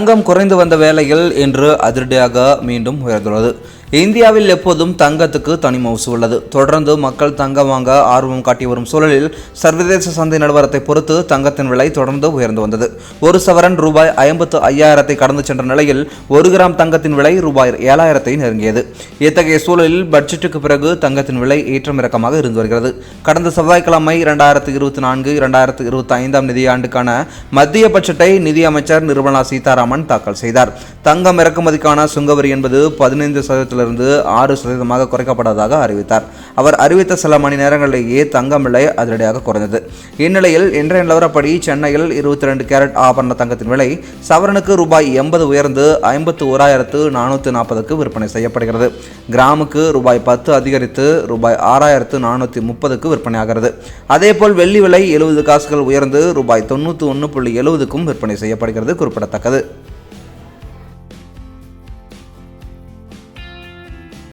தங்கம் குறைந்து வந்த வேளையில் இன்று அதிரடியாக மீண்டும் உயர்ந்துள்ளது. இந்தியாவில் எப்போதும் தங்கத்துக்கு தனி மவுசு உள்ளது. தொடர்ந்து மக்கள் தங்கம் வாங்க ஆர்வம் காட்டி வரும் சூழலில் சர்வதேச சந்தை நிலவரத்தை பொறுத்து தங்கத்தின் விலை தொடர்ந்து உயர்ந்து வந்தது. ஒரு சவரன் ரூபாய் ஐம்பத்து ஐயாயிரத்தை கடந்து சென்ற நிலையில் ஒரு கிராம் தங்கத்தின் விலை ரூபாய் ஏழாயிரத்தை நெருங்கியது. இத்தகைய சூழலில் பட்ஜெட்டுக்கு பிறகு தங்கத்தின் விலை ஏற்றம் இறக்கமாக இருந்து வருகிறது. கடந்த செவ்வாய்க்கிழமை இரண்டாயிரத்து இருபத்தி நான்கு இரண்டாயிரத்து இருபத்தி ஐந்தாம் நிதியாண்டுக்கான மத்திய பட்ஜெட்டை நிதியமைச்சர் நிர்மலா சீதாராமன் தாக்கல் செய்தார். தங்கம் இறக்குமதிக்கான சுங்கவரி என்பது பதினைந்து சதவீதத்திலிருந்து ஆறு சதவீதமாக குறைக்கப்பட்டதாக அறிவித்தார். அவர் அறிவித்த சில மணி நேரங்களிலேயே தங்கம் விலை அதிரடியாக குறைந்தது. இந்நிலையில் இன்றைய நிலவரப்படி சென்னையில் இருபத்தி ரெண்டு கேரட் ஆபரண தங்கத்தின் விலை சவரனுக்கு ரூபாய் எண்பது உயர்ந்து ஐம்பத்து ஓராயிரத்து நானூற்று நாற்பதுக்கு விற்பனை செய்யப்படுகிறது. கிராமுக்கு ரூபாய் பத்து அதிகரித்து ரூபாய் ஆறாயிரத்து நானூற்றி முப்பதுக்கு விற்பனையாகிறது அதேபோல் வெள்ளி விலை எழுபது காசுகள் உயர்ந்து ரூபாய் தொண்ணூற்றி ஒன்று புள்ளி எழுபதுக்கும் விற்பனை செய்யப்படுகிறது குறிப்பிடத்தக்கது.